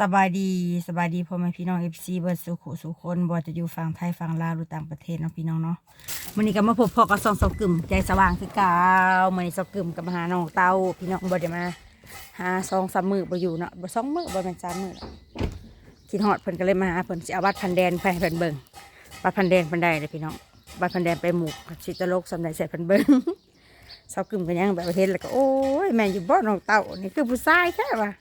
สบายดีสบายดีพ่อแม่พี่น้องเอฟซีเบิร์ดสุขุสุคนบ่จะอยู่ฝั่งไทยฝั่งลาวหรือต่างประเทศเนาะพี่น้องเนาะมื้อนี้ก็มาพบพ่อกับซองเสากึ่มใจสว่างคือเก่ามื้อนี้เสากึ่มกับมาหาน้องเต้าพี่น้องบ่ได้มาหาซองสามมือบ่อยู่เนาะบ่สองมือบ่แม่นสามมือกคิดฮอดเพิ่นก็เลยมาหาเพิ่นสิเอาบัตรพันแดนไปเพิ่นเบิ่งบัตรพันแดนเพิ่นได้เลยพี่น้องบัตรพันแดนไปหมู่สิตโลกสำใดใส่เพิ่นเบิ่งเสากึ่มก็ยังแบบเห็นแล้วก็โอ้ยแม่อยู่บ่น้องเต้านี่คือผู้ชายแท้ว่ะ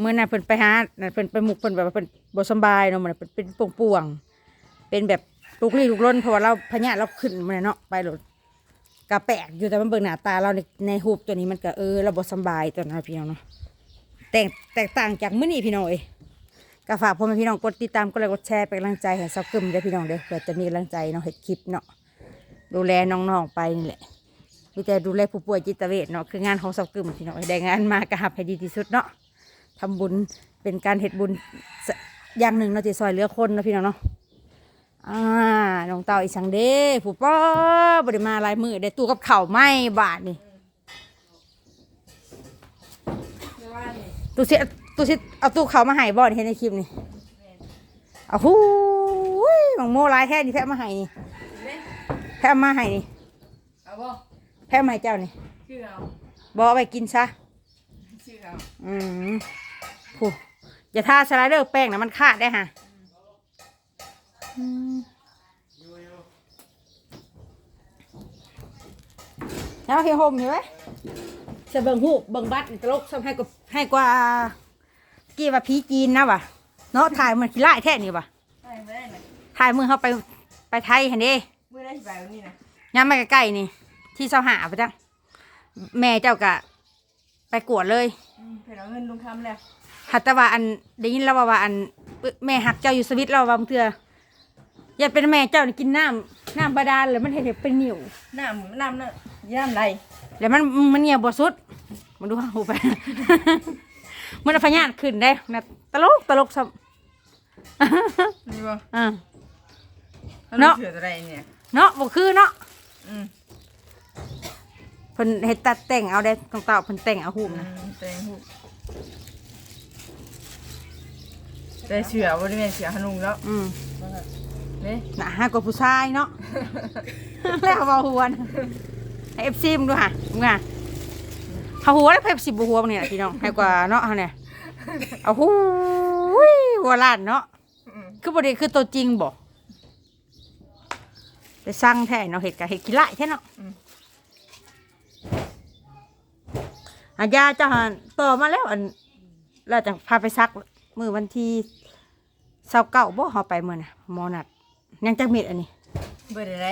เมื่อน่ะเพิ่นไปหาน่ะเพิ่นไปหมุกเพิ่นแบบว่าเพิ่นบ่สำบายเนาะมันเป็นเป็นป่วงๆเป็นแบบลูกลี้ลูกล้นเพราะว่าเราพญาเราขึ้นมาเนาะไปโลดกะแปลกอยู่แต่มันเบิ่งหน้าตาเราในในรูปตัวนี้มันก็เออเราบ่สำบายตัวนั้นพี่น้องเนาะแตกแตกต่างจากมื้อนี้พี่น้องเอ้ยก็ฝากพ่อแม่พี่น้องกดติดตามกดไลค์กดแชร์เป็นกำลังใจให้ซับกึมเด้อพี่น้องเด้อเพื่อจะมีกำลังใจเนาะเฮ็ดคลิปเนาะดูแลน้องๆไปนี่แหละมีแต่ดูแลผู้ป่วยจิตเวชเนาะคืองานของซับกึมพี่น้องได้งานมาก็หับให้ดีที่สุดเนาะ ทำบุญเป็นการเฮ็ดบุญสอย่างหนึ่งเราะที่ซอยเหลือคนเนาะพี่น้องเนาะอ่าน้องเต่าอีสังเด้ผู้ป้อบริมาหลายมือได้ตู้กับเข่าวไหมบาทนี่ตู้เสียตู้เสียเอาตู้เขาวมาให้บ่อนเห็นในคลิปนี่เอาหูยหมังโมหลายแท้นี่แพะมาให้นี่แพะมาให้นี่เอาบ่แพะมาให้เจ้านี่ชื่อเอาบเอาไปกินซะชื่อเอาอืม ผู้อย่าทาสไลเดอร์แป้งนะมันขาดได้ฮะอืมแล้วเฮียโฮมเห็นไหมจะเบิ่งหูปเบิ่งบัตรนี่ตลกซ้ำให้กว่าให้กว่ากี่ว่าผีจีนนะวะเนาะถ่ายเหมือนขี้ไล่แท้นี่วะได้ไม่ได้นะถ่ายมือเขาไปไปไทยเห็นเด้เมื่อได้สิไปวันนี้นะย้ำไปใกล้ๆนี่ ที่เสาหาไปจังแม่เจ้ากะไปกวดเลยอืมเพิ่นเอาเงินลงคำแล้ว หัตถว่าอันได้ยินแล้วว่าว่าอันเอ้ยแม่หักเจ้าอยู่สวิตเราว่าบางเถื่ออย่าเป็นแม่เจ้านี่กินน้ำน้ำบาดาลเลยมันเห็นเห็นเป็นนิ่วน้ำน้ำน่ะย่ำไรแล้วมันมันเงียบบสุดมาดูหูไป มันเอาพยาธิขึ้นได้นะตลกตลกซ้นี่บ่ำอ่าเอาเนาะเสืออะไรเนี่ยเนาะบ่คือเนาะอืมเพิ่นเฮ็ดตัดแต่งเอาได้ต้องเต่าเพิ่นแต่งเอาหูมอืนะมแตงหู แต่เสือบ่ได้แม่นเสือขนุงแล้วอืมนี่น่ะฮะกว่าผู้ชายเนาะ แล้วเอาหัวนะให้ FC มึงดูห่ะมึงอะเอาหัวแล้วเพิ่นสิบ่หัวมึงเนี่ยพี่น้องให้กว่าเนาะเฮาเนี่ยเอาหูยหัวล้านเนาะอืมคือบ่ได้คือตัวจริงบ่ไปสั่งแท้เนาะเฮ็ดกะเฮ็ดขี้ไล่แท้เนาะอาญาเจ้าหันต่อมาแล้วอันเราจะพาไปซัก มื้อวันที่29บ่เฮาไปมื้อน่ะหมอนัดยังจักเม็ดอันนี้เบิดอะไร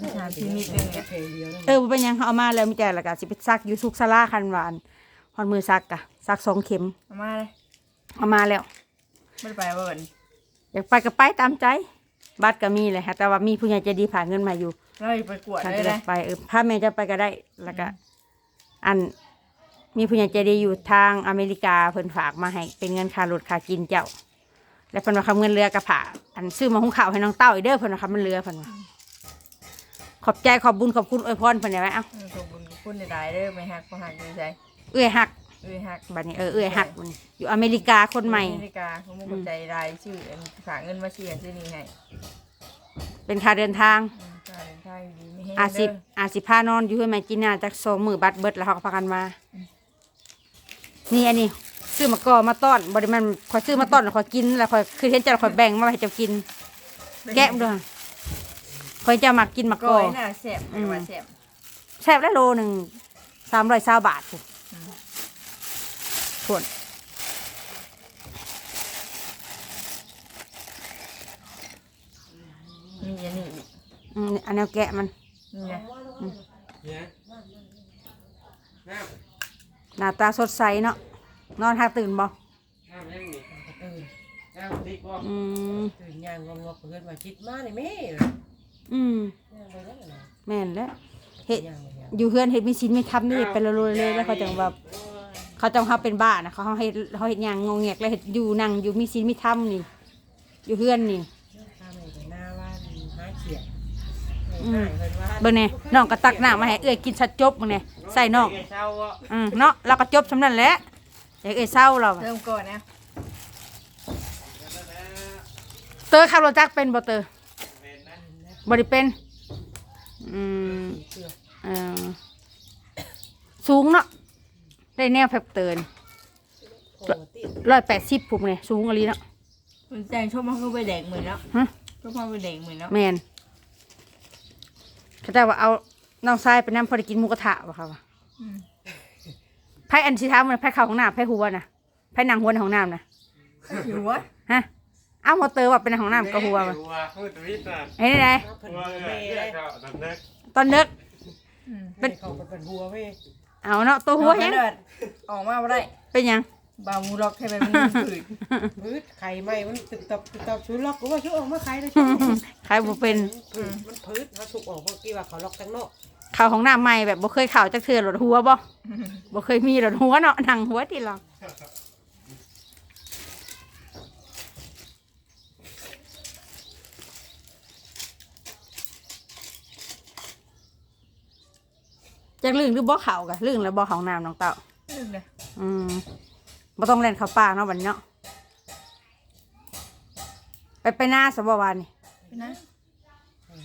มีชาพิมิตนึงเนี่ยเออบ่เป็นหยังเขาเอามาแล้วมีแต่ละกะสิไปซักอยู่ทุกสลาคันหวานฮอนมือซักกะซักสองเข็มเอามาเลยเอามาแล้วบ่ได้ไปบ่เบิ่นอยากไปก็ไปตามใจ บัตรก็มีเลยฮะแต่ว่ามีผู้ใหญ่ใจดีผ่านเงินมาอยู่เราไปกวดท่านเลยก็เลนะยไปเออพาแม่จะไปก็ได้แล้วก็อัน มีผู้ใหญ่ใจดีอยู่ทางอเมริกาเพิ่นฝากมาให้เป็นเงินค่ารถค่ากินเจ้า แล้วเพิ่นว่าคำเงินเรือกระผาอันซื้อมาหุงข้าวให้น้องเต้าอีกเด้อเพิ่นว่าคำมันเรือเพิ่นว่าขอบใจขอบบุญขอบคุณอวยพรเพิ่นได้ไหมเอ้าอืมขอบคุณขอบคุณหลายๆเด้อไม่ฮักบ่ฮักดีใจเอื้อยหักเอ้ยฮักบัดนี้เออเอื้อยหักมันอยู่อเมริกาคนใหม่อเมริกาเขาไม่ใจรายชื่ออันฝากเงินมาเชียร์ชื่อนี้ให้เป็นค่าเดินทางอืมค่าเดินทางดีไม่ให้อาสิบเด้ออาสิพานอนอยู่ให้แม่จีน่าจากสองมือบัตรเบิดแล้วเขาก็พากันมา นี่อันนี้ซื้อมาก่อมาต้อนบริมันคอยซื้อมาต้อนแล้วคอยกินแล้วคอยคือเห็นเจะคอยแบ่งมาให้เจ้ากิน แกะด้วยคอยจะมากินมะกก้ออยน่ะแซ่บไม่ว่าแซ่บแซ่บได้โลหนึ่งสามร้อยเศร้าบาทถูกผลมีอันนี้อีกอืมอันแนวแกะมัน นี่ไงเนี่ยน้ หน้าตาสดใสเนาะนอนหาตื่นบ่ำน้ำยังนี่เออน้ำติ๊กบ่อืมตื่นย่างงงๆเพื่อนมาคิดมาเลยแม่อืมย่างไปแล้วนะแม่นแล้วเฮ็ดย่างไปแล้วอยู่เฮือนเฮ็ดมีชิ้นไม่ทำนี่ไปละเลยเลยแล้วเขาจังแบบเขาจังเขาเป็นบ้านะเขาเฮ็ดเขาเฮ็ดหยังงงแงกแล้วเฮ็ดอยู่นั่งอยู่มีชิ้นมีทำนี่ อยู่เฮือนนี่ ข้าแม่กับหน้าว่าหาเขียด อืมเพิ่นว่าเบิ่งแน่น้องก็ตักน้ำมาให้เอ้ยกินชัดจบเบิ่งแน่ใส่น้องเช้าอะอืมเนาะแล้วก็จบสำนั้นแหละเอ้ยเอ้ยเศร้าเราอะเริ่มก่อนนะเตอร์ขับรถจักรเป็นบ่เตอร์เป็นนะบ่ได้เป็นอืมเสื้อเออสูงเนาะได้แนวแพบเตือนโคติร้อยแปดสิบผมเนี่ยสูงอะไรเนาะมันแจงชอบมาคือไปแดงเหมือนแล้วฮะชอบมาไปแดงเหมือนแล้วแมน เขาจะว่าเอาน้องชายไปนั่งพอได้กินหมูกระทะวะค่ะวะอืมไพ่อันที่ท้ามันไพ่เข่าของน้ำไพ่หัวนะไพ่นางหัวในของน้ำนะหิววะฮะเอาหมอเตอร์ว่าเป็นของน้ำก็หัววะหัวมือตวิทย์น่ะไอ้นี่ไงเพิ่นหัวเป็นเอแม่อเลยเขาตอนนั้นตอนเด็กอืมเป็นเขาเป็นหัวเว้ยเอาเนาะตัวหัวยังเอาไปเดินออกมาบ่ได้เป็นหยัง บามูล็อกให้มันผืดพืชไข่ไหม้มันตึกตับตึกตับชุดล็อกกูว่าชุดออกมาไข่เลยชุดใครบ่เป็นพืชมันพืชเขาสุกออกเมื่อกี้ว่าเขาล็อกทั้งนอกเข่าของน้ำใหม่แบบบ่เคยเข่าจักเทือหลดหัวบ่บ่เคยมีหลดหัวเนาะนางหัวที่หรอกจักลื่นหรือบ่เข่ากะลื่นแล้วบ่ของน้ำน้องเต่า ลืมเลยอืม บ่ต้องเล่นเข้าป่าเนาะบัดนี้เนาะไปไปหน้าสบวานนี่เป็นนะ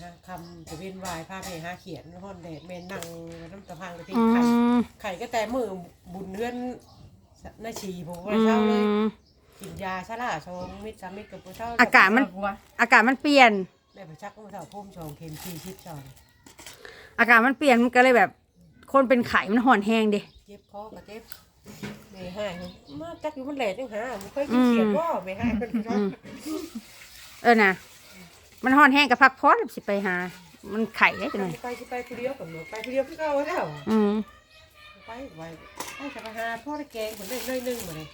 นะคำจะเวียนวายผ้าเพหาเขียนห่อนแดดเมนนั่งน้ำตะพังกะทิอืไข่มไข่ก็แต่มือบุญเลื่อนหน้าฉี่ผมอืว่าเช้าเลยม กินยาชะล่าชงมิดสามิดกับผู้เช้าอากาศมัน กลัวอากาศมันเปลี่ยน ได้ไปชักผู้เช้าพุ่มชงเข็มชีชิดชองอากาศมันเปลี่ยนมันก็เลยแบบ คนเป็นไข่มันห่อนแห้งเดิเจ็บคอกับเจ็บ ไม่ให้มาจักอยู่มันแหลดจังหาไม่ค่อยกินเขียนว่าไม่ให้เป็นผู้เช้าเออนะมันห่อนแห้งกับพักพอนสิไปหา มันไข่ได้จังเลยไปสิไปผู้เดียวกับหนูไปผู้เดียวพี่เก่าแล้วอืมไปไว้ไปจะไปหาพ่อได้แกงคนได้เลยนึงมาเลย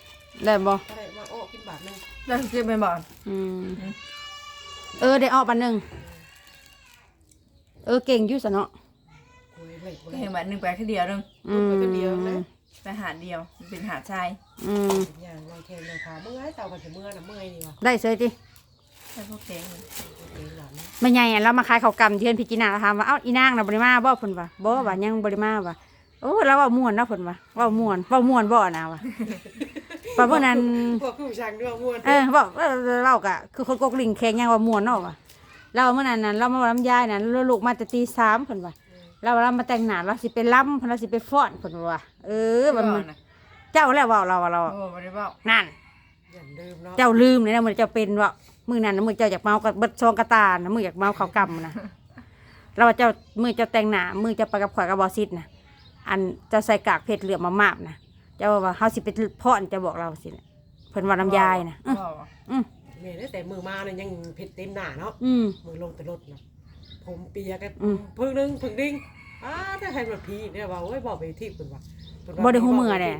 ได้บ่ก็ได้มาโอ้กินบาทนึงแล้วจะเป็นบ่อนอืมอืมเออได้ออกบันหนึ่งเออเก่งอยู่สะเนาะคุยเลยเห็นแบบหนึ่งไปแค่เดียวหนึงอืมไป หาดเดียวมันเป็นหาดชายอืมอย่างเราเทนเลยค่ะเมื่อยเต่ากันจะเมื่อยนะเมื่อยนี่วะได้เสยติใช่พวกแกงเลยเก่งหลานไม่ใหญ่อะเรามาขายข้าวกำเทือนพิจินาเราถามว่าเอ้าอีนางน่ะบริมาบ่เพิ่นว่าบ่ว่ายังบริมาว่าโอ้เราเว่าม่วนเนาะเพิ่นว่าเว่าม่วนเว่าม่วนบ่นะว่าว่าเมื่อนั้น พวกผู้ช่างด้วยม้วนเออบอกเออเรากะคือคนกกลิงแข็งยังว่าม่วนเนาะว่ะเราเมื่อนั้นนั้นเรามาลำยายนั้นเราลูกมาแต่ตีสามเพิ่นว่า เราเรามาแต่งหน้าเราสิไปล้ำเพิ่นเราสิไปฟ้อนเพิ่นว่าเออบ่มันอมันนะเจ้าแล้วเว่าเราว่าเราโอ้บ่ได้บ่านั่นอย่าลืมเนาะเจ้าลืมเลยนะมือเจ้าเป็นว่ามือนั้นนะมือเจ้าอยากเมากับเบิดซองกระตานะมืออยากเมาเขาวกำนะเราว่าเจ้ามือเจ้าแต่งหน้ามือเจ้าไปกับข่อยกับบอซิดนะอันเจ้าใส่กากเพชรเหลือมามากนะเจ้าว่าเฮาสิไปพ่อนจะบอกเราสินะเพิ่นว่าน้ำยายนะอื้อบ่อืมแม่แต่มือมาเนี่ยยังเผ็ดเต็มหน้าเนาะอืมมือลงแต่รถนะ ผมเปียกันอืม พึ่งนึงพึ่งดิ้งอ้าถ้าใครมาพีเนี่ยว่าโอ้ยบอกไปที่เพิ่นว่าเพิ่นว่าบ่ได้หูมือแน่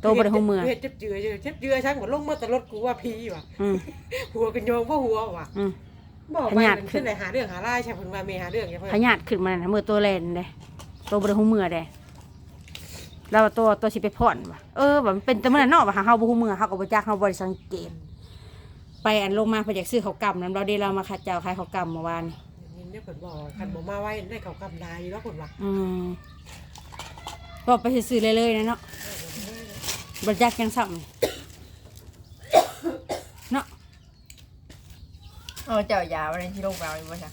โตบ่ได้หูมือเฮ็ดเจ็บเจือเจ็บเจือช่างบ่ลงมาแต่รถกูว่าพีว่ะอืมหัวกันโยงว่าหัวว่ะอืม บอกพไปญาติมันขึ้ขึ้น นไหนหาเรื่องหาไล่ใช่เพิ่นว่าเมหาเรื่องอย่าเพิ่นพญาติขึ้นมานะมือตัวแลนเด้โตบ่ได้หูมือเด้เราว่าตัวตัวสิไปพ่อนว่ะเออว่ามันเป็นแต่มื้อนั้นเนาะว่าหาเฮาบ่หูมือเฮาก็บ่จักเฮาบ่ได้สังเกต ไปอันลงมาเพิ่นอยากซื้อข้าวกำนั้นเราได้เรามาคัดเจ้าขายข้าวกำเมื่อวานนี่นี่ เนี่ยเพิ่นบอกคันบ่มาไว้ได้เขากำลายอยู่แล้วเพิ่นว่าอืมบอกไปซื้อๆเลยๆนะเนาะบรจักยังซ้ำเนาะเออเจ้ายาอะไรที่โรงพยาบาลอยู่บ่ใช่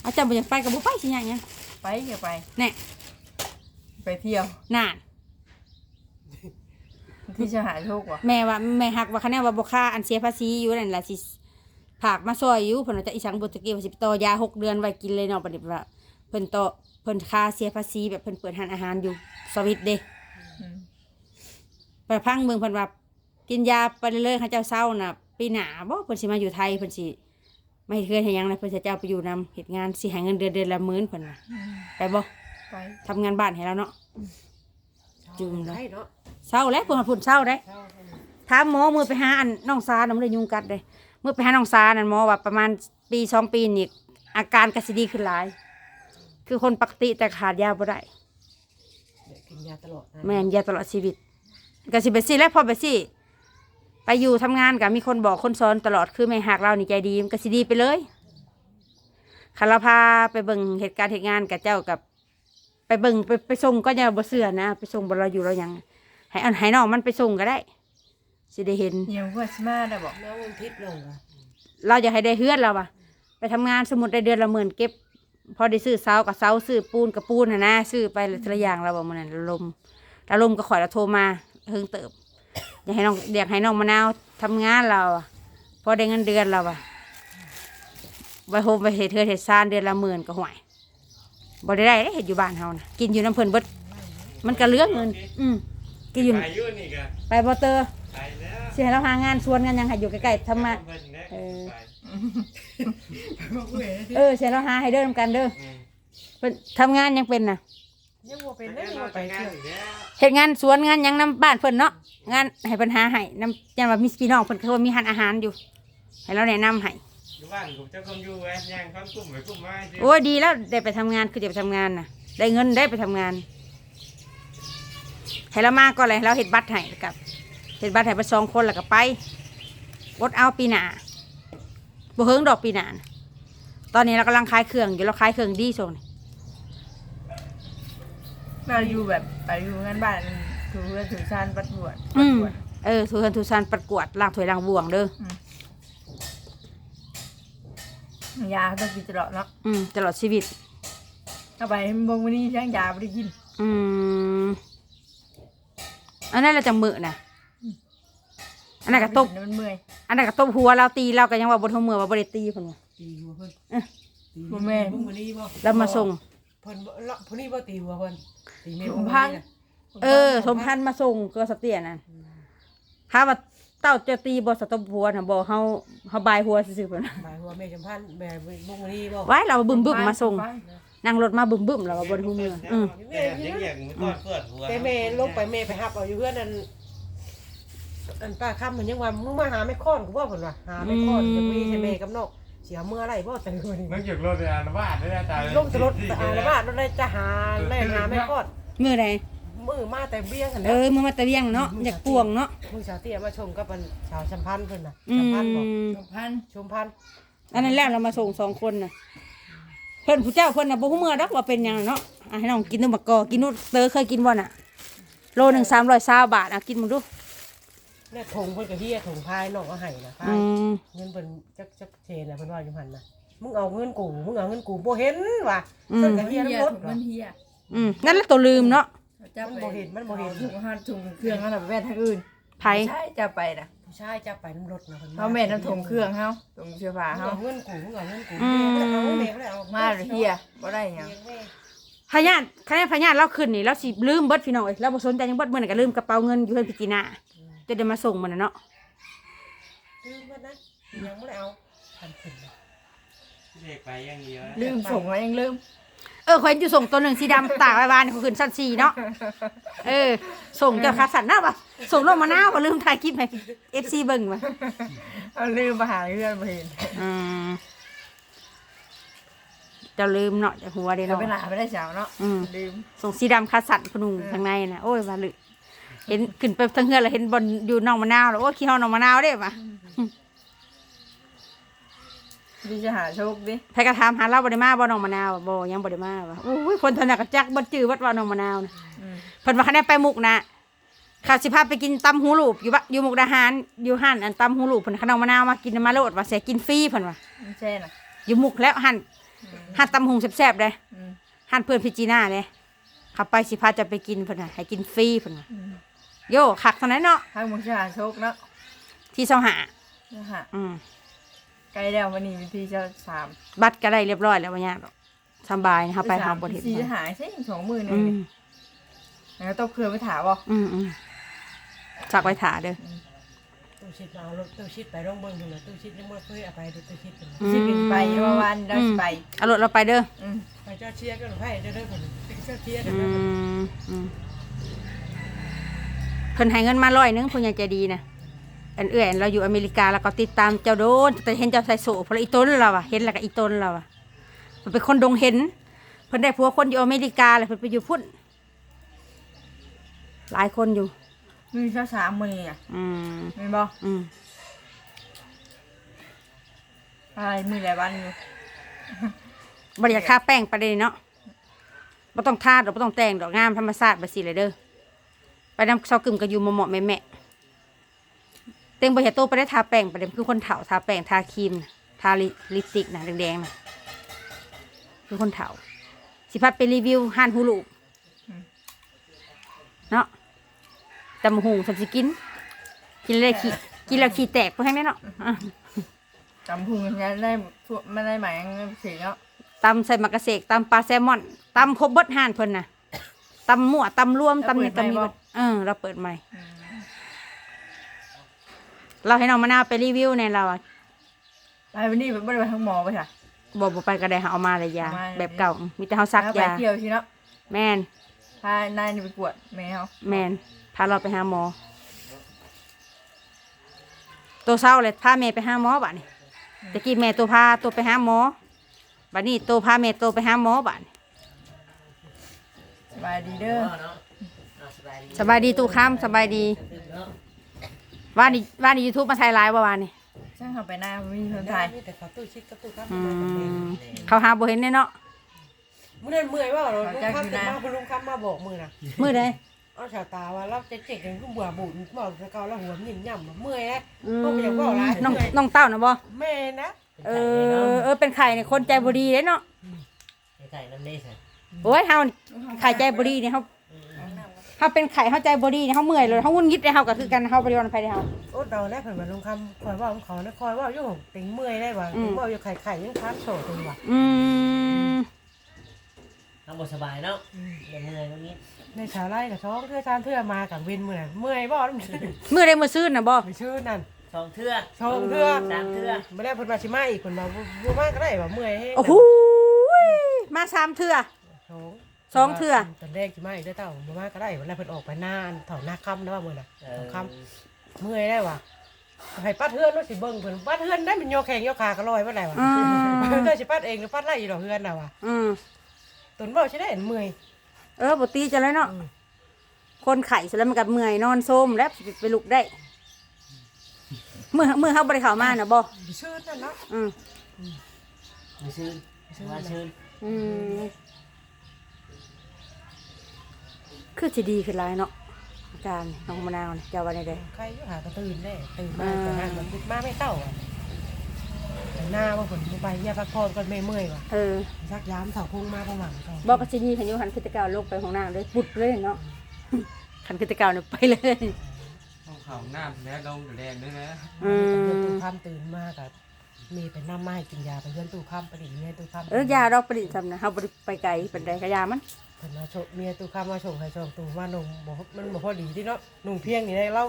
เอาจารย์บ่อยากไปกับบุไปสิยังยังไปเกี่ยวไปแน่ไปเที่ยวนานที่จะหาโชคว่ะแม่ว่าแม่หักว่าคะแนนว่าบ่ค่าอันเสียภาษีอยู่นั่นล่ะสิ ผากมาซอยอยู่เพิ่นว่าจะอีสังบ่ตะกี้ว่าสิไปต่อยาหกเดือนไว้กินเลยเนาะบัดนี้ว่าเพิ่นต่อเพิ่นค่าเสียภาษีแบบเพิ่นเปิดร้านอาหารอยู่สวิตเด้อืมไปพังเมืองเพิ่นว่ากินยาไปเรื่อยๆเขาเจ้าเศร้าน่ะปีหน้าบ่เพิ่นสิมาอยู่ไทยเพิ่นสิไม่เฮ็ดเฮือนให้หยังเลยเพิ่นจะเจ้าไปอยู่นำเฮ็ดงานสิให้เงินเดือนเดือนละหมื่นเพิ่นว่าอืมไปบ่ไปทำงานบ้านให้เราเนาะจุ่มเนาะ ใช่เนาะเศร้าแล้วเพิ่นว่าเพุ่นเศร้าได้ เช้าเพิ่นถามหมอมือไปหาอันน้องซาน่ะมันได้ยุงกัดเด้ มือไปหาน้องซานั่นหมอว่าประมาณปีสองปีนี่อาการก็สิดีขึ้นหลาย คือคนปกติแต่ขาดยาบ่ได้เดี๋ยวกินยาตลอดนะแม่นยาตลอดชีวิตก็สิไปสิแล้วพอไปสิไปอยู่ทำงานกับมีคนบอกคนสอนตลอดคือแม่หักเรานี่ใจดีมันก็สิดีไปเลยคันเราพาไปเบิ่งเหตุการณ์เหตุงานกับเจ้ากับ ไปเบิ่งไปไปส่งก็อย่าบ่เสือนะ ไปส่งบ่เราอยู่เรายังให้อันให้น้องมันไปส่งก็ได้ สิได้เห็นเยี่ยมเพื่อนสมาได้บอกน้ำมันพิษลงอะเราอยากให้ได้เฮือนเราอะไปทำงานสมมุดได้เดือนละหมื่นเก็บ พอได้ซื้อเสากับเสาซื้อปูนกับปูนนะนะซื้อไปทีละอย่างเราบอกมันนะลมแล้วลมก็ขอยเราโทรมาเพิ่งเติบ อยากให้น้องอยากให้น้องมะนาวทำงานเราอะพอได้เงินเดือนเราอะไปโฮมไปเฮ็ดเทือเฮ็ดซานเดือนละหมื่นก็ห่วยบ่ได้ได้เด้เฮ็ดอยู่บ้านเฮานะกินอยู่น้ำเพิ่นเบิดมันก็เหลือเงิน อืมกินอยู่ อายุนี่ก็ไปบ่เตอไปแล้วสิให้เราหางานสวนกันยังให้อยู่ใกล้ๆทำมาเบิ่งนะเออไปเออเสียเราหาให้เด้อนำกันเด้ออืมเพิ่นทำงานยังเป็นน่ะยังบ่เป็นไปได้ยังบ่ไปงาเที่นยวอีกแล้วเฮ็ดงานสวนงานหยังนํบ้านเพิ่นเนาะงานให้เพิ่นหาให้นํยันว่ามีพี่น้องเพิ่นเขาว่ามีหันอาหารอยู่ ให้เราแนะนำให้อยู่บ้านผมเจ้าคงอยู่แหวนย่างความกลุ่มไปกลุ่มมาสิโอ้ยดีแล้วได้ไปทำงานคือจะไปทำงานน่ะ ได้เงินได้ไปทำงานให้เรามาก็เลยเราเฮ็ดบัตรให้แล้วกับ เฮ็ดบัตรให้ไปสองคนแล้วก็ไปอดเอาปีหน้าบ่เฮิงดอกปีหน้าน่ะตอนนี้เรากำลังขายเครื่องอยู่เราขายเครื่องดีส่งนี่เราอยู่แบบไปอยู่งานบ้านถือเพื่อนถือชานปัดบวชอืมเออทุเรนทุซานประกวดล้างถ้วยล้างบ่วงเด้อยาต้องกินตลอดเนาะอืมตลอดชีวิตเอาไปบางวันนี้ช่างยาไม่ได้กิน อืมอันนั้นเราจะมือนะ อันนั้นก็ตบมันเมื่อยอันนั้นก็ตบหัวเราตีเราก็ยังว่าบนหัวมือว่าบริตีเพิ่นว่าตีหัวเพิ่นบ่แม่นเพิ่งมื้อนี้บ่แล้วมาส่งเพิ่นบ่เลาะผู้นี้บ่ตีหัวเพิ่นตีแม่ผมพังเออ สมพันธ์มาส่งก็สเตียนั่นถ้าว่าเต้าเจะตีบ่สตบหัวน่ะบ่เฮาเฮาบายหัวซื่อๆเพิ่นน่ะหมายหัวแม่จำพันธ์แม่บุ้งมื้อนี้บ่ไว้เราบึ้มบึ้มๆมาส่งนั่งรถมาบึ้มบึ้มๆเราก็บนหัวมืออืมแต่ยังอย่างมือก่อนเปิดหัวแต่แม่ลงไปแม่ไปหับเอาอยู่เพื่อนนั่น อันป้าค่ำมันยังว่ามึงมาหาไม่ค้อนกูว่าเพิ่นว่าหาไม่ค้อนจะมีใช่แม่กับนกเสียเมื่อไรบ่แต่มื้อนี้มันหยุดรถในอานวาสได้แล้วจ้าลงจะรถอ่าแล้วว่าเราได้จะหาได้หาไม่ค้อนมือใดมือมาแต่เบี้ยงกันเอนะอมือมาตะเวียงเนาะอยากปวงเนาะมือสาวเตี้ยมาชมกับมันชาวสัมพันธ์เพิ่นน่ะอืสัมพันธ์บ่มสองพันชมพันธ์อันนั้นแล้วเรามาส่งสองคนน่ะเพิ่นผู้เจ้าเพิ่นน่ะบ่ฮู้เมื่อดอกว่าเป็นหยังเนาะอะให้น้องกินดูมะกอกินดูเตอเคยกินบ่น่ะโลหนึ่งสามร้อยสาบาทอะกินมึงดู เนี่ยถุงเพิ่นก็เฮียถุงพายน้องเอาให้นะพาอืยมเงินเพิ่นจักจักเชนน่ะเพิ่นว่าอยู่หั่นน่ะมึงเอาเงินกูมึงเอาเงินกูบ่เห็นว่ะอืเพิ่นมก็เฮียน้ำรถมันเฮียอืมนั่นแหละตัวลืมเนาะจับมันบ่เห็นมันบ่เห็น ถุงหันถุงเครื่องเขาน่ะไปแว่นทางอื่นไผใช่จะไปนะผู้ชายจะไปน้ำรถนะพิ่นเขาแม่น้ำถุงเครื่องเขาถุงเสื้อผ้ามึงเขาเอาเงินกูมึงเอาเงินกูแม่ก็เอาแม่ก็ได้เอามาเลยเฮียบ่ได้หยังพญาติคะแนนพญาติเราขึ้นนี่เราสิลืมเบิดพี่น้องเอ้ยเราบ่สนใจหยังเบิดมื้อนั้นก็ลืมกระเป๋าเงินอยู่เพิ่นพิจินา จะได้มาส่งมันน่ะเนาะลืมมันนะยังไม่ได้เอาทันขึ้นเลยเด็กไปอย่างเดียวนะลืมส่งมายังลืมเออข่อยเห็นอยู่ส่งตัวหนึงสีดำตากไว้บ้านเขาขึ้นชั้น4เนาะเออ ส่งเจ้าคาสันน่ะบ่ส่งลงมะนาวบ่ลืมถ่ายคลิปให้ FC เบิ่งว่ะเอาลืมมาหาเพื่อนมาเห็นอืมเจะลืมเนาะจากหัวเด้เราเนาะไปหนาไม่ได้เช้าเนาะอืมลืม ส่งสีดำคาสันพนุงข้างในนะโอ้ยว่าลึ เห็นขึ้นไปทั้งเฮือนแล้วเห็นบนอยู่หนองมะนาวแล้วโอ้ยขี้เฮาหนองมะนาวเด้ปะดีจะหาโชคดิใครก็ถามหาเราบ่ได้มาบ่หนองมะนาวบ่ยังบ่ได้มาวะโอ้ยคนเทานักก็จักบ่จื้อวัดว่าหนองมะนาวนะอืมเพิ่นว่าคะแนนไปมุกนะข้าวสิพาไปกินตำหูลูบอยู่บะอยู่มุกดาหารอยู่หั่นอันตำหูลูบเพิ่นขนมมะนาวมากินมาโลดว่าเสียกินฟรีเพิ่นว่าไม่ใช่น่ะอยู่มุกแล้วหั่นหั่นตำหุงแซ่บๆเด้อืมหั่นเพื่อนพิจีน่าเด้ขับไปสิพาจะไปกินเพิ่นน่ะให้กินฟรีเพิ่นว่าอืม โยคักเท่านั้นเนาะทางมึงจะหาโชคเนาะที่เสาหานะฮะอืมใกล้แล้ววันนี้วิธีจะสามบัตรก็ได้เรียบร้อยแล้ววันนี้สำบายนะครับไปสาหามบทเห็นสี่จะหาใช่สองหมื่นหอืนึ่งมแล้วต้องเครือไปถามบ่อืมอืมสักไว้ถาเด้อตู้ชิดมาเอารถตู้ชิดไปร่องเบิ้งดูนะตู้ชิดยังไม่เคยเอาไปดูตู้ชิดเป็นอืมสิเป็นไปเมื่อวันเราสิไปเอารถเราไปเด้ออืมไปเจ้าเชียร์ก็หนูให้เด้อเด้อผมเจ้าเชียร์เด้อือ เด้อมอืมเพิ่นให้เงินมาร้อยหนึงเพิ่นยังใจดีนะอันเอื่อยเราอยู่อเมริกาแล้วก็ติดตามเจ้าโดนแต่เห็นเจ้าใส่โซ่เพราะอีต้นเราอะเห็นแล้วก็อีต้นเราอะมันเป็นคนดงเห็นเพิ่นได้ผัวคนอยู่อเมริกาเลยเพิ่นไปอยู่พุ่นหลายคนอยู่มีเช้าสามมืออะอืมไม่นบ่อืมอะไรมือหลายวันอยู่บริยากค่าแป้งประเด็นเนาะบ่ต้องทาดอกบ่ต้องแต่งดอกงามธรรมชาติไปสิเลยเด้อ ไปนำเสากึ่มก็อยู่เหมาะๆแม่ๆแต่ต็งบ่เห็นโตไปได้ทาแป้งประเด็นคือคนเฒ่าทาแป้งทาครีมน่ะทาลิลิปสติกนะแดงๆน่ะคือคนเฒ่า สิพัดไปรีวิวห้านฮูลูกเนาะตำบักหุงสับสิกิน กินแล้วขี้กินแล้วขี้แตกไปให้ไหมเนาะอะจำพุงกันได้พวกไม่ได้หมายสีเนาะตำใส่มะกะเสกตำปลาแซลมอนตำครบเบิดห่านเพิ่นน่ะตำมั่วตำรวมตำนี่ตำมี เบิดเออเราเปิดใหม่ เราให้น้องมะนาวไปรีวิวในเราอะไปวันนี้ไม่ได้ไปทั้งหมอไปค่ะ บอกบ่ไปก็ได้หาเอามาเลยยา เอามาเลย แบบเก่า มีแต่เฮาซักไปยา เที่ยวทีเนาะแม่นพานายนี่ไปกวดแมวแม่นพาเราไปหาหมอ ตัวเศร้าเลยพาแม่ไปหาหมอบัดนี้ตะกี้แม่ตัวพาตัวไปหาหมอบัดนี้ตัวพาแม่ตัวไปหาหมอบัดนี้สบายดีเด้อ เนาะเอา สบายดีสบายดีตู้ค้ำสบายดีเนาะว่านี่ว่านี่ยูทูบมาถ่ายไลฟ์บ่วานนี่ช่างเขาไปหน้ามีคนได้ถ่ายมีแต่เขาตู้ชิดกับตู้ครับอืมากับแม่มเขาหาบ่เห็นแน่เนาะมื้อนั้นเมื่อยว่าเราลุงคำจะมาคุณลุงคำมาบอกมือน่ะมื้อใดเอาชาวตาว่าเราจะเจ็กกันก็เบื่อบุญบอกจะเกาแล้วหัวนิ่มย่ำเมื่อยนะอืมก็ไม่อยากบอกอะไรน้องน้องเต้านะบ่แม่นะเออเออเป็นไข่เนี่ยคนใจบ่ดีเด้เนาะไอ้ไก่น้ำนี่ใช่โอ้ยเฮานี่ไข่ใจบ่ดีเนี่ยเฮา เฮาเป็นไข่เฮาใจบ่ดีเนี่ยเฮาเมื่อยเลยเฮางุนงิดเลยเฮาก็คือกันเฮาบ่ได้วันไปเด้เฮา โอ้เราได้เพิ่นว่าลุงคำคอยว่าของเขานะคอยว่าอยู่ของติงเมื่อยได้ว่าอืมว่าอยู่ไข่ไข่ยังค้านโสดตัวว่ะอืมน้ำบสบายเนาะเดี๋ยวเมื่อยตรงนี้ในชาวไร่กับท้องเทื่อชานเทื่อมากับเวนเมื่อยเมื่อยบ่มื้อใดมื้อซื่นน่ะบ่ ไม่ชื่อนั่นสองเทื่อท้องเทื่อสามเทื่อไม่ได้เพิ่นมาชิมาอีกเพิ่นมาบ่มากก็ได้ว่าเมื่อยให้โอ้โหมาสามเทื่อท้อง สองเทื่อ ตอนแรกชิมาอีกได้อเต้าบ่มากก็ได้วันแรกเพิ่นออกไปนานเท่าหน้าค่ำนะว่ามื้อน่ะเอสอองค่ำเมื่อยได้ว่ะให้ปัดเฮือนว่าสิเบิ่งเพิ่นปัดเฮือนได้มันโยแข็งโยขาก็ลอยบ่ได้ว่ะอืม เพิ่นก็สิปัดเองหรือปัดไล่อยู่ดอกเฮือนน่ะว่ะอืมตนเว้าสิได้เห็นเมื่อย เออบ่ตีจะแล้วเนาะอืม คนไข้เสร็จแล้วมันก็เมื่อยนอนโซมแล้วสิไปลุกได้มื้อมื้อเฮาบ่ได้เข้ามาน่ะบ่ชื่อนั่นเนาะอืมมือชื่นว่าชื่นอืม คือจะดีขึ้นหลายเนาะอาการน้องมะนาวเนี่ยจะว่าได้ไดใครอยู่หาก็ตื่นได้ตื่นมาแต่นั่นมันคิดมาไม่เต้าอะแต่หน้าว่าฝนบ่ไปเยี่ยพักผ่อนก่อนไม่เมื่อยว่ะเออซักยามเถาพุ่งมาประมาณสองบอกกับสิดีขันอยูหันพิตเก่าลงไปของนางเลยปุดเลยเนาะ ขันพิตเก่าเนี่ยไปเลยต้องเขาหน้าแล้วลงแรงด้วยนะอืเพื่อนม ตู้ข้ามตื่นมากับมีเป็นน้ำไม้กินยาไปเพื่อนตู้ข้ามไปดิเมียตู้ข้ามเออยาดอกประดิษฐ์ทำนะเฮาบ่ได้ไปไกลเป็นไดกะยามันเพิ่นมาโชว์เมียตู้ข้ามมาชงให้ชงตู้ว่าหนุ่มบอกมันบอกพอดีที่เนาะหนุ่มเพียงนี่ได้เล่า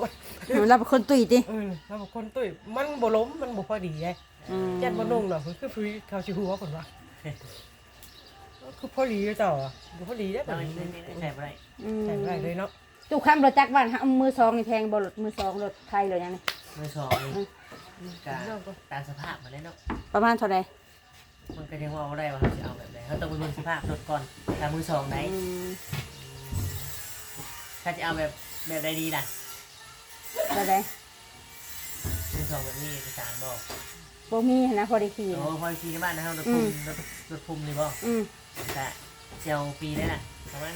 เราเป็นคนตุยติเออแล้วบอกคนตุ้ยมันบ่ล้มมันบ่พอดีไงอืมยันบ่นุ่งดอกคือคือฟื้เขาสิหัวคนว่าคือพอดีเจ้าอะบ่พอดีได้อตแบอบนนี้นี้ใส่ไปได้อืมแต่งไรเลยเนาะตู้ค้ำรถจักรบ้านฮะเอามือสองนี่แพงบ่รถมือสองรถไทยเลยยังนี่มือสองนี่กาตามสภาพมันได้เนาะประมาณเท่าใด มันก็ยังว่าเอาได้ว่าเขาจะเอาแบบไหนเขาต้องไปเบิ่งสภาพรถก่อนตามมือสองไหนอืมถ้าจะเอาแบบแบบใดดีล่ะเท่าใดมือสองแบบนี้เอกสารบอกบ่มีหั้นนะพอได้ขี่โอ้นะพอขี่ในบ้านนะครับรถพุ่มรถรถพุ่มนี่บอกอืมแต่เซลปีได้น่ะประมาณ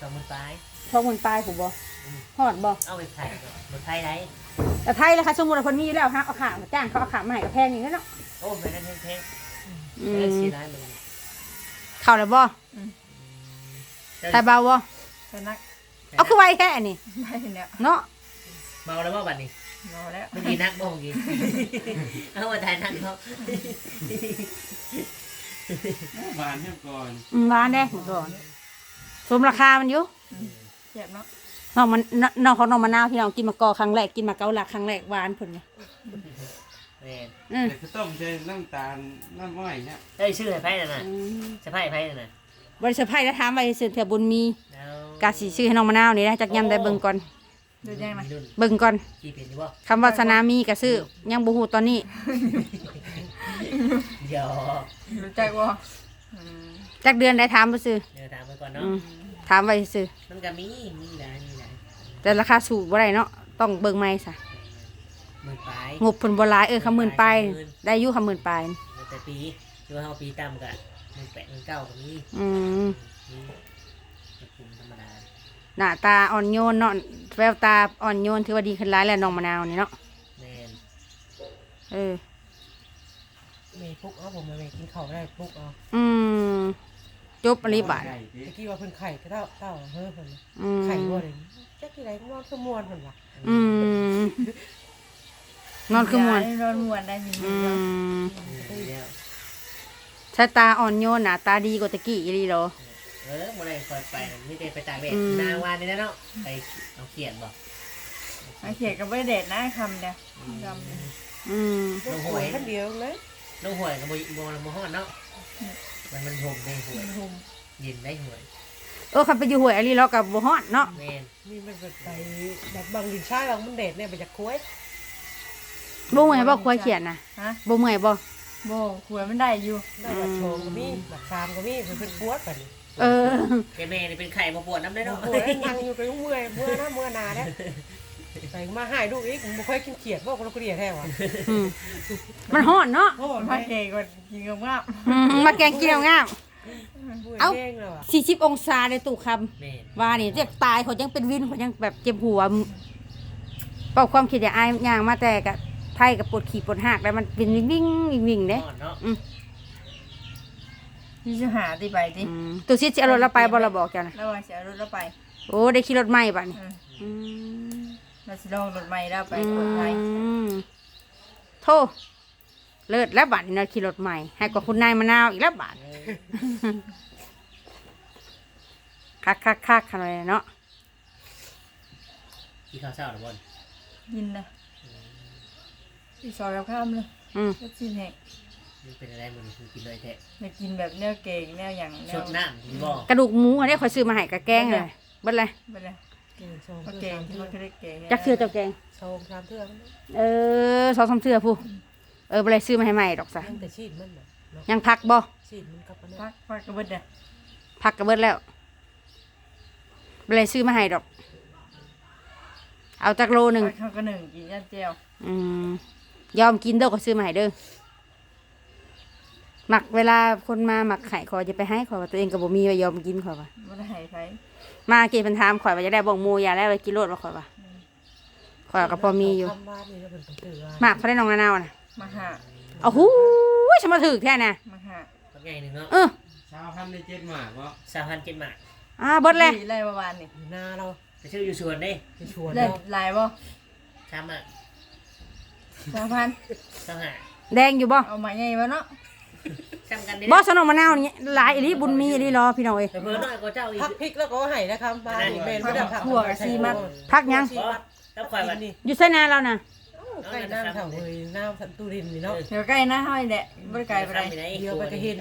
สองหมื่นปลาย พอคนตายผมบ่ฮอดบ่เอาไปขายรถไทยได้แต่ไทยเลยค่ะสมมุติว่าเพิ่นมีอยู่แล้วฮะเอาขามาจ้างเขาเอาขามาให้ก็แพงอย่างนั้นเนาะโอ้ไม่ได้แพงอืๆ ไม่ได้มเสียดายมันเข้าแล้วบ่ไทยเบาบ่เป็นนักเอาคือไวแค่อันนี้ไม่เนี่ยเนาะเมาแล้วว่าบัดนี้รอแล้ว เมื่อกี้นักบ่เมื่อกี้ เอามาถ่ายนักเขาบานเนี่ยก่อนอืมร้านแน่ก่อนสมราคามันอยู่เจ็บเนาะน้องมันนน้องของน้องมะนาวที่น้องกินมะกอกครั้งแรกกินมะเกาลักครั้งแรกหวานเพิ่นเนี่ย แม่นอืมแต่ก็ต้มใช้น้ำตาลน้ำอ้อยเนี่ยเอ้ยชื่อไอ้ไพ่น่ะนะจะไพ่ไพ่น่ะนะบริษัทไพ่แล้วถามไว้ซื่อเถื่อบุญมีแล้วกาสิชื่อให้น้องมะนาวนี่นะจักยำได้เบิ่งก่อนดูยังไงรุ่นเบิ่งก่อนกี่เป็นอยู่บ่คำว่าสนามีก็ซื้อยังบ่ฮู้ตอนนี้ เดี๋ยวรู้จักว่าจักเดือนได้ถามบ่ซื้อเดี๋ยวถามไปก่อนเนาะอืมถามไว้ซื่อมันก็มีมีหลายมีหลายแต่ราคาสูงบ่ได้เนาะต้องเบิ่งใหม่ซะ หมื่นปลายงบเพิ่นบ่หลายเออคำหมื่นปลายได้อยู่คำหมื่นปลายแล้วแต่ปีคือว่าเฮาปีต่ำก็หมื่นแปดหมื่นเก้าก็มีอืมมีกระปุมธรรมดาหน้าตาอ่อนโยนเนาะแววตาอ่อนโยนถือว่าดีขึ้นหลายแล้วน้องมะนาวนี่เนาะแม่เออ แม่ปลุกเอาผมมาแม่กินข้าวได้ปลุกเอาอืมจบอะไรบาดใหญ่ดิตะกี้ว่าเพิ่นไข่ก็เต้าเต้าเฮ้อเพิ่นน่ะอืมไข่บ่เลยจักที่ไหนก็นอนคือมวนเพิ่นว่ะอืม นอนคือมวนยายนอนมวนได้มีอืมแล้วสายตาอ่อนโยนหน้าตาดีกว่าตะกี้อีหลีเหรอ เออบ่ได้คอยไปนี่ได้ไปตากแดดอืม นาวานนี่นะเนาะไปเอาเขียนบ่มาเขียนกับไม่เด็ดนะคำเนี่ยคำเนี่ยอืมลูกหวยคนเดียวเลยน้องหวยกับบ่บ่บ่ฮอดเนาะมันมันห่มในหวยมันหุ่มเย็นได้หวยเออคันไปอยู่ห้วยอีหลีเรากับบ่ฮอดเนาะแม่นนี่มันแบบไปแบบบางดินชายบางมันเด็ดเนี่ยไปจากคุ้ย บ่เมื่อยบ่ควายเขียนน่ะฮะบ่เมื่อยบ่โบขวยมันได้อยู่ได้บัดโชงก็มีบัดฟาร์มก็มีเพิ่นเป็นปวดบัดนี้เออ แกแม่นี่เป็นไข่บ่ปวดน้ำได้โอ้เนาะโหนั่งอยู่ไปเมื่อยเมื่อยนะเมื่อยนาแล้วไปมาหายลูกอีกบ่ค่อยกินเขียดบ่คนละเกลียแท้ว่ะอืมมันฮอดเนาะโอ้ยมาเขียนก็กินกับงาบอืมมาแกงกินเอางาม เอ้าเอ้าแห้งแล้วอะ40 องศาในตู้คำ แม่นว่านี่เรียกตายเขายังเป็นวินเขายังแบบเจ็บหัวเป่าความคิดอย่าอายย่างมาแต่กับ ไทยกับปวดขี่ปวดหักแล้วมันเป็นวิ่งวิ่งวิ่งวิ่งเด้ฮอดเนาะที่จะหาที่ไปที่อืมตัวซีจะเอารถเราไปบ่เราบอกเจ้านะแล้วว่าจะเอารถเราไปโอ้ได้ขี่รถใหม่บัดนี้อืมอืมเราจะลองรถใหม่แล้วไปอืคนไทยมโทษเลิศแล้วบัดนี้เราขี่รถใหม่ ให้กว่าคุณนายมะนาวอีกแล้วบัดคักคักคักขนาดนี้เนาะกินข้าวเช้าหรือบ่ยินนะ ที่ซอยกับข้ามเลยอืมก็ชินแหกนี่เป็นอะไรมันคือกินเลยแท้อยากกินแบบแนวเก่งแนวอย่างแนสวดน้ำมีบ่กระดูกหมูอันนี้คอยซื้อมาให้กับแกงเลยเบิดเลยไปเลยกินโชงมาเทื่เก่องที่มันเคยเก่งจักเสือเจ้าแกงโชงสามเทื่อมันเออสองสามเสือผู้เออบ่ไปซื้อมาให้ใหม่ดอกซะยังแต่ชีดมันน่ะเนาะยังพักบ่ชีดมันกับอันนั้นพักพักกระเบิดเนี่ยพักกระเบิดแล้วบ่ไปซื้อมาให้ดอก เอาจักโลหนึ่งพักเขาก็หนึ่งกินย่าเจียวอืม ยอมกินเด้อก็ซื้อมาให้เด้อหมักเวลาคนมาหมักไข่ขอยจะไปให้ขอยว่าตัวเองก็บ่มีว่ายอมกินขอยว่าไม่ได้ให้ไฟมากินเพิ่นถามขอยว่าจะได้บ่งหมูอย่าแล้วไปกินโลดว่าขอยว่าขอยก็พอมีอยู่ทำบ้านนี่แล้วเป็นต้องถือว่าหมักเขาได้น้องนานาวน่ะมาหาเอาหูยฉันมาถึกแท้น่ะมาหาปักใหญ่หนึงเนาะเออชาวพันธุ์ในเจ็ดหมากวะสามพันเจ็ดหมากอ่าเบิดเลยสี่ไร่ประมาณนี่อยู่หน้าเราไปชื่ออยู่สวนเด้ไปชวนเล่นเราลายบ่สามหมาก สองพันสองหาแดงอยู่บ่เอามาใหญ่บ่เนาะซ้ำกันนี่บ่สนมมะนาวนี่หลายอีหลีบุญมีอีหลีรอพี่น้องเอ้ยเพิ่มน้อยกว่าเจ้าอีกพักพริกแล้วก็ให้นะครับบ้านนี่แม่นไม่ได้ผักพักยังซีมัดต้องคอยวันนี่อยู่ใส่นาเราน่ะใกล้น้ำเถ่าเลยน้ำสันตุรินนี่เนาะเดี๋ยวใกล้นะห้อยแหละบ่ได้ไกลไปไหนเดี๋ยวไปกระเห็น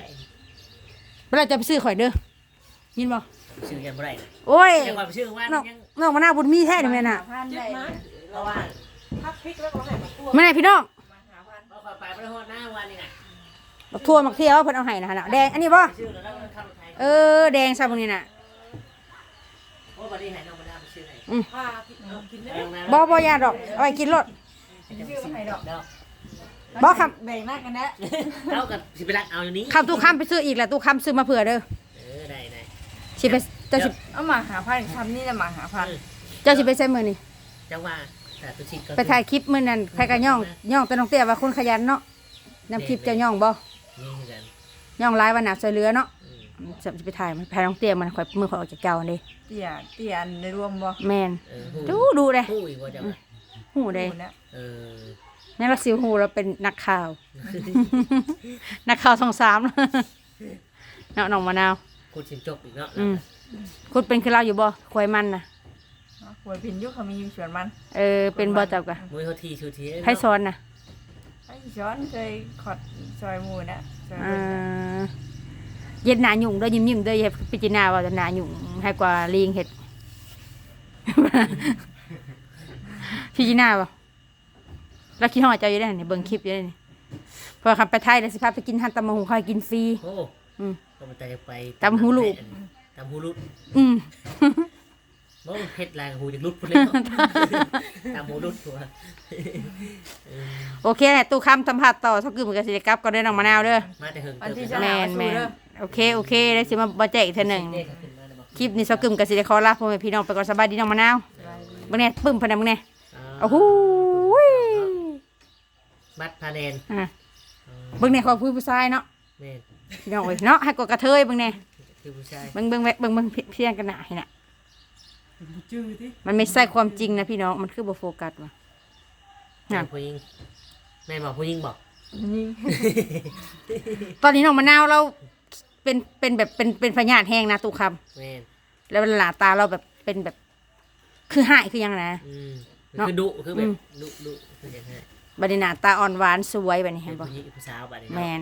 เวลาจะไปซื้อข่อยเด้อยินบ่ชื่อยังบ่ได้นะโอ้ยยังความชื่อว่าน้องยังน้องมะนาวบุญมีแท้นี่แม่น่ะพันเจ็ได้บมาเพราะว่า พักพริกแล้วก็ให้มาทั่วแม่พี่น้องเพราะคอยไปประหอดหน้าวันนี่นะบักทั่วมักเที่ยวเพิ่นเอาให้นะฮะน่ะแดงอันนี้บ่ชื่อแล้วก็เข้าไทยเออแดงซะพวกนี้น่ะโอ้บัดนี้ให้น้องมาดามชื่อไหนพาพริกเอากินได้บ่บ่ยาดอกเอาไว้กินรสชื่อว่าไห้ดอกแล้วบ่คำแบ่งหน้ากกันนะเอากับสิไปรักเอาอย่างนี้คำตู้คำไปซื้ออีกแหละตู้คำซื้อมาเผื่อเด้อเออได้ได้สิไปเจ้าสิเอามาหาพันคำนี่จะมาหาพันเจ้าสิไปใส่มื้อนี่จังว่า แต่ตุชิกก็ไปถ่ายคลิปมื้อนั้นใครก็ย่องย่องแต่น้องเตี้ยว่าคนขยันเนาะนำคลิปเจ้าย่องบ่นี่คือกันย่องหลายว่าหนาช่วยเหลือเนาะอืมจะไปถ่ายมันถ่ายน้องเตี้ยมันข่อยมือข่อยออกจากเก่าเด้เตี้ยเตี้ยอันในรวมบ่แม่นเออดูดูเด้ผู้อีกว่าจังว่าหูเด้นะเออนี่เราสิวหูเราเป็นนักข่าว นักข่าวช่องสามเนาะน้องมะนาว คุณชิมจบอีกเนาะอืม คุณเป็นคือเราอยู่บ่ควายมันน่ะ หวยพินยุคเขามีสวนมันเออเป็นบ่จับกะมือเขาทีชูทีไผสอนน่ะไอ้ช้อนเคยขอดซอยหมูนะซอยเอเบิ่งอเย็ดหนาหยุ่งเด้อยิ้มยิ้มๆเด้ออย่าพิจารณาว่าจะหนาหยุ่งให้กว่าลิงเห็ด พิจารณาบ่แล้วคิดฮอดเจ้าอยู่ได้อนี่เบิ่งคลิปอยู่ได้อนี่เพอคำไปไทยแล้วสิพาไปกินฮันตำมะฮุงคอยกินฟรี โอ้อืม ก็มันจะไปตำหูลูก ตำหูลูกอืม โอ้เผ็ดแรงหูจากลุดพุ่นเลยเนาะตำหูลุดตัวโอเคแหละตู้คำสัมผัสต่อสักกึ่มกับสิกลับก็ได้อน้องมะนาวเด้อมาแต่เหิงวันที่เติจะบแมหานแมสู้นเด้อโอเคโอเคได้สิมาบ่แจกอีกเทื่อหนึ่งเด็กขึ้นมาเลยบอกคลิปนี้สักกึ่มกับสิได้ขอลาพ่อแม่พี่น้องไปก่อนสบายดีน้องมะนาวเบิ่งแน่ปึ้มพะนะมึงแน่อ่าโอ้โหยบบัตรพาแนนอะอ๋อเบิ่งในของผู้ผู้ชายเนาะแม่นพี่น้องเอ้ยเนาะให้กดกระเทยเบิ่งแน่คือผู้ชาย เบิ่งเบิ่งเบิ่งเบิ่งเบิ่งเพียงกันหน้าให้น่ะ จื้อติมันไม่ใช่ความจริงนะพี่น้อง มันคือบ่โฟกัสว่ะ แม่น่ะนผู้หญิงแม่นบอกผู้หญิงบอกนี่ตอนนี้น้องมะนาวเราเป็นเป็นแบบเป็นเป็นพญาติแห้งนะตุคำแม่นแล้วหลาตาเราแบบเป็นแบบ คือหายคือยังไงนะ อืมเนาะคือดุคือแบอืบม ดุดุคืออย่างไรบัดนี้หน้าตาอ่อนหวานสวยแบบนี้เป็เห็นนบ่ผู้หญิงผู้สาวบัดนี้แมเนาะน